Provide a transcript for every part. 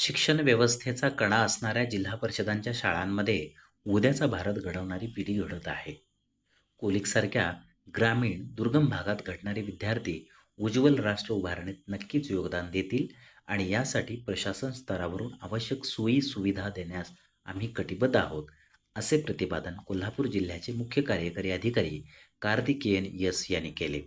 शिक्षण व्यवस्थेचा कणा असणाऱ्या जिल्हा परिषदांच्या शाळांमध्ये उद्याचा भारत घडवणारी पिढी घडत आहे. कोलिकसारख्या ग्रामीण दुर्गम भागात घडणारे विद्यार्थी उज्ज्वल राष्ट्र उभारणीत नक्कीच योगदान देतील आणि यासाठी प्रशासन स्तरावरून आवश्यक सोयी सुविधा देण्यास आम्ही कटिबद्ध आहोत असे प्रतिपादन कोल्हापूर जिल्ह्याचे मुख्य कार्यकारी अधिकारी कार्तिकेयन यस यांनी केले.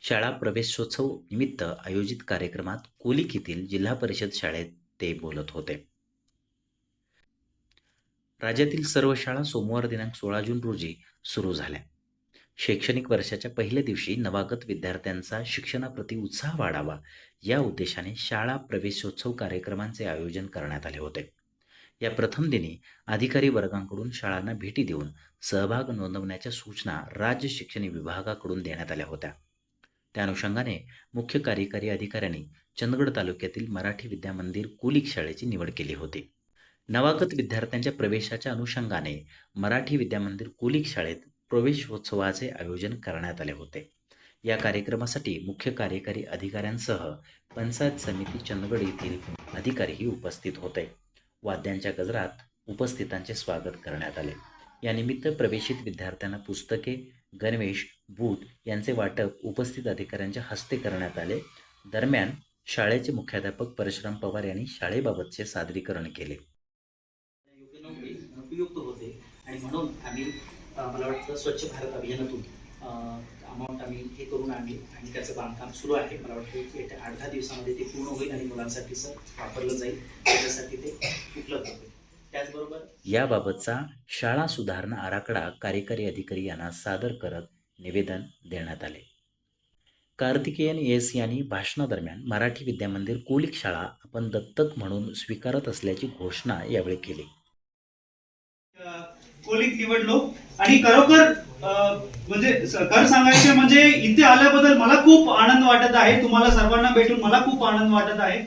शाळा प्रवेशोत्सव निमित्त आयोजित कार्यक्रमात कोलिक येथील जिल्हा परिषद शाळेत ते बोलत होते. राज्यातील सर्व शाळा सोमवार दिनांक सोळा जून रोजी सुरू झाल्या. शैक्षणिक वर्षाच्या पहिल्या दिवशी नवागत विद्यार्थ्यांचा शिक्षणाप्रती उत्साह वाढावा या उद्देशाने शाळा प्रवेशोत्सव कार्यक्रमांचे आयोजन करण्यात आले होते. या प्रथम दिनी अधिकारी वर्गांकडून शाळांना भेटी देऊन सहभाग नोंदवण्याच्या सूचना राज्य शिक्षण विभागाकडून देण्यात आल्या होत्या. त्या अनुषंगाने मुख्य कार्यकारी अधिकाऱ्यांनी चंदगड तालुक्यातील मराठी विद्यामंदिर कुलिक शाळेची निवड केली होती. नवागत विद्यार्थ्यांच्या प्रवेशाच्या अनुषंगाने मराठी विद्यामंदिर कुलिक शाळेत प्रवेशोत्सवाचे आयोजन करण्यात आले होते. या कार्यक्रमासाठी मुख्य कार्यकारी अधिकाऱ्यांसह पंचायत समिती चंदगड येथील अधिकारीही उपस्थित होते. वाद्यांच्या गजरात उपस्थितांचे स्वागत करण्यात आले. यानिमित्त प्रवेशित विद्यार्थ्यांना पुस्तके गणवेश बूट यांचे वाटप उपस्थित अधिकाऱ्यांच्या हस्ते करण्यात आले. दरम्यान शाळेचे मुख्याध्यापक परशुराम पवार यांनी शाळेबाबतचे सादरीकरण केले. उपयुक्त होते आणि म्हणून आम्ही मला वाटतं स्वच्छ भारत अभियानातून अमाऊंट आम्ही हे करून आम्ही आणि त्याचं बांधकाम सुरू आहे. मला वाटतं की येत्या आठ दहा दिवसामध्ये ते पूर्ण होईल आणि मुलांसाठी सर वापरलं जाईल. त्याच्यासाठी ते उपलब्ध होईल. त्याचबरोबर याबाबतचा शाळा सुधारणा आराखडा कार्यकारी अधिकारी यांना सादर करत निवेदन देण्यात आले. कार्तिकेयन एस यांनी भाषणादरम्यान मराठी विद्यामंदिर कोलिक शाळा आपण दत्तक म्हणून स्वीकारत असल्याची घोषणा यावेळी केली. कोलिक निवडलो आणि खरोखर म्हणजे खरं सांगायचे म्हणजे इथे आल्याबद्दल मला खूप आनंद वाटत आहे. तुम्हाला सर्वांना भेटून मला खूप आनंद वाटत आहे.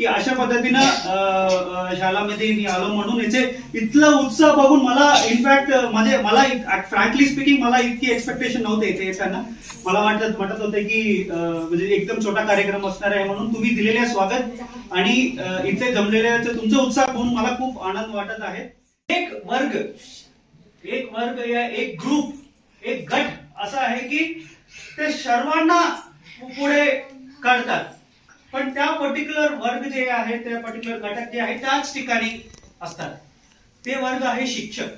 की अशा पद्धतीनं शालामध्ये मी आलो म्हणून याचे इथला उत्साह बघून मला इनफॅक्ट म्हणजे मला फ्रँकली स्पीकिंग मला इतकी एक्सपेक्टेशन नव्हते इथे येताना. मला वाटत वाटत होते की म्हणजे एकदम छोटा कार्यक्रम असणार आहे म्हणून तुम्ही दिलेले स्वागत. आणि इथे जमलेले तुमचा उत्साह बघून मला खूप आनंद वाटत आहे. एक वर्ग एक वर्ग या एक ग्रुप एक गट असा आहे की ते सर्वांना पुढे काढतात. पण त्या पर्टिक्युलर वर्ग जे आहे त्या पर्टिक्युलर घटक जे आहे त्याच ठिकाणी असतात. ते वर्ग आहे शिक्षक.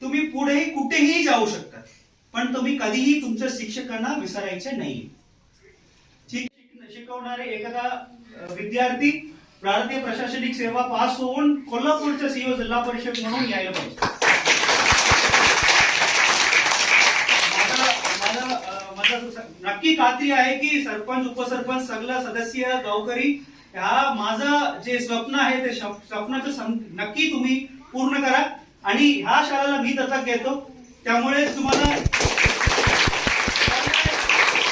तुम्ही पुढेही कुठेही जाऊ शकता पण तुम्ही कधीही तुमच्या शिक्षकांना विसरायचे नाही. शिकवणारे एखादा विद्यार्थी भारतीय प्रशासनिक सेवा पास होऊन कोल्हापूरच्या सीओ जिल्हा परिषद म्हणून यायला पाहिजे माझं- माझं, अ, माझं स- नक्की खात्री आहे की सरपंच उपसरपंच सगळं सदस्य गावकरी ह्या माझं जे स्वप्न आहे ते स्वप्नाचं नक्की तुम्ही पूर्ण करा. आणि ह्या शाळेला मी दत्तक घेतो. त्यामुळे तुम्हाला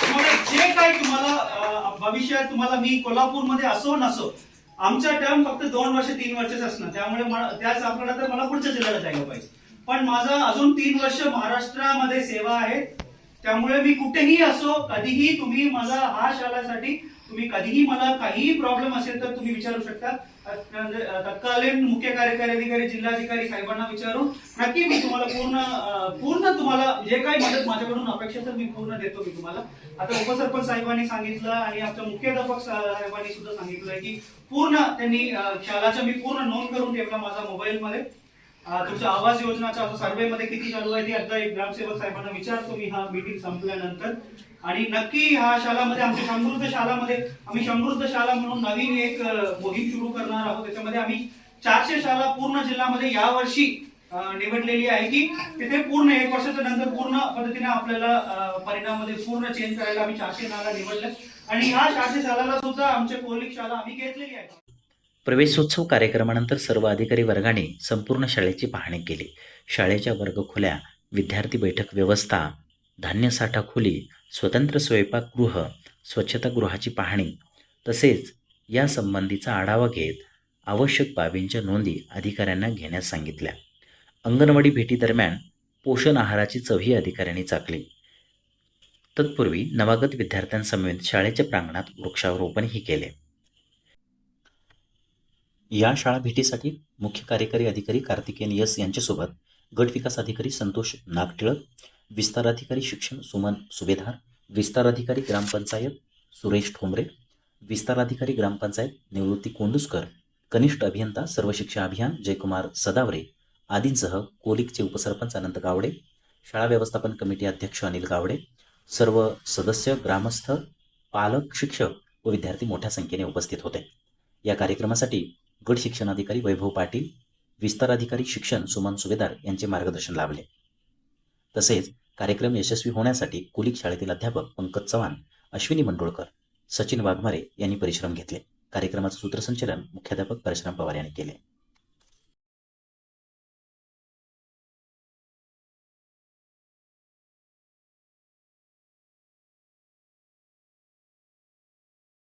तुम्हाला जे काही तुम्हाला भविष्यात तुम्हाला मी कोल्हापूरमध्ये असो नसो आमचा टर्म फक्त दोन वर्ष तीन वर्षच असणार. त्यामुळे त्याच आपल्याला तर मला पुढच्या जिल्ह्याला जायला पाहिजे. पण माझं अजून तीन वर्ष महाराष्ट्रामध्ये सेवा आहे. त्यामुळे मी कुठेही असो कधीही तुम्ही मला हा शालासाठी तुम्ही कधीही मला काहीही प्रॉब्लेम असेल तर तुम्ही विचारू शकता. तत्कालीन मुख्य कार्यकारी अधिकारी जिल्हाधिकारी साहेबांना विचारून नक्की मी तुम्हाला पूर्ण पूर्ण तुम्हाला जे काही मदत माझ्याकडून अपेक्षा तर मी पूर्ण देतो मी तुम्हाला. आता उपसरपंच साहेबांनी सांगितलं आणि आमच्या मुख्याध्यापक साहेबांनी सुद्धा सांगितलं की पूर्ण त्यांनी अ, मी पूर्ण नोंद करून ठेवला माझा मोबाईलमध्ये. तुमच्या आवास योजनाच्या सर्वे मध्ये किती चालू आहे ते आता एक ग्रामसेवक साहेबांना विचारतो. मी हा मीटिंग संपल्यानंतर. आणि नक्की ह्या शालामध्ये आमच्या समृद्ध शालामध्ये आम्ही समृद्ध शाळा म्हणून नवीन एक मोहीम सुरू करणार आहोत. त्याच्यामध्ये आम्ही चारशे शाळा पूर्ण जिल्ह्यामध्ये यावर्षी वर्षी निवडलेली आहे की तिथे पूर्ण एक वर्षाच्या नंतर पूर्ण पद्धतीने आपल्याला अ, परिणामामध्ये पूर्ण चेंज करायला आम्ही चारशे शाळा निवडल्या. आणि ह्या चारशे शाळाला सुद्धा आमच्या कोलिक शाळा आम्ही घेतलेली आहे. प्रवेशोत्सव कार्यक्रमानंतर सर्व अधिकारी वर्गाने संपूर्ण शाळेची पाहणी केली. शाळेच्या वर्गखोल्या विद्यार्थी बैठक व्यवस्था धान्यसाठा खोली स्वतंत्र स्वयंपाकगृह स्वच्छतागृहाची पाहणी तसेच या संबंधीचा आढावा घेत आवश्यक बाबींच्या नोंदी अधिकाऱ्यांना घेण्यास सांगितल्या. अंगणवाडी भेटीदरम्यान पोषण आहाराची चवही अधिकाऱ्यांनी चाकली. तत्पूर्वी नवागत विद्यार्थ्यांसमवेत शाळेच्या प्रांगणात वृक्षारोपणही केले. या शाळा भेटीसाठी मुख्य कार्यकारी अधिकारी कार्तिकेयन यस यांच्यासोबत गट विकास अधिकारी संतोष नागटिळक विस्तार अधिकारी शिक्षण सुमन सुभेदार विस्तार अधिकारी ग्रामपंचायत सुरेश ठोंबरे विस्तार अधिकारी ग्रामपंचायत निवृत्ती कोंडुसकर कनिष्ठ अभियंता सर्व शिक्षा अभियान जयकुमार सदावरे आदींसह कोलिकचे उपसरपंच अनंत गावडे शाळा व्यवस्थापन कमिटी अध्यक्ष अनिल गावडे सर्व सदस्य ग्रामस्थ पालक शिक्षक व विद्यार्थी मोठ्या संख्येने उपस्थित होते. या कार्यक्रमासाठी गट शिक्षणाधिकारी वैभव पाटील विस्तार अधिकारी शिक्षण सुमन सुभेदार यांचे मार्गदर्शन लाभले. तसेच कार्यक्रम यशस्वी होण्यासाठी कुलिक शाळेतील अध्यापक पंकज चव्हाण अश्विनी मंडोळकर सचिन वाघमारे यांनी परिश्रम घेतले. कार्यक्रमाचं सूत्रसंचलन मुख्याध्यापक परशुराम पवार यांनी केले.